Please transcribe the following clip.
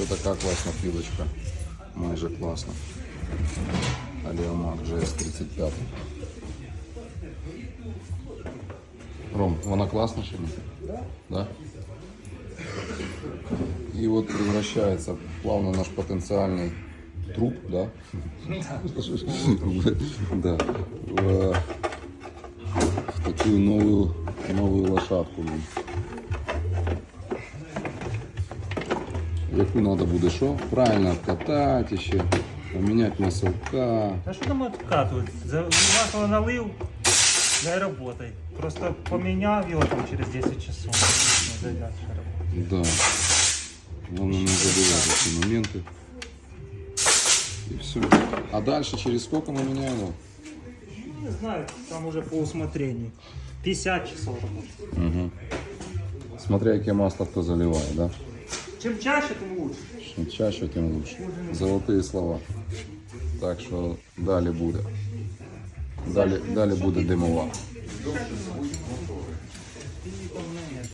Ось така класна пілочка. Майже класна. Аліомак GS35. Ром, вона класна чи ні? Да? И вот превращается плавно наш потенциальный труп, да? Да. В, в такую новую, новую лошадку. Яку треба буде що? Правильно катати ще, поміняти маселка. А що там откатывать? Масло налив, дай работай. Просто поменяв його там через 10 часов. Да. Главное не забывать эти моменты. И все. А дальше через сколько мы меняем его? Не знаю, там уже по усмотрению. 50 часов работает. Смотря яке масло кто заливает, да? Чем чаще, тем лучше. Чим чаще, тим лучше. Золотые слова. Так що далі буде. Далі, далі буде димова.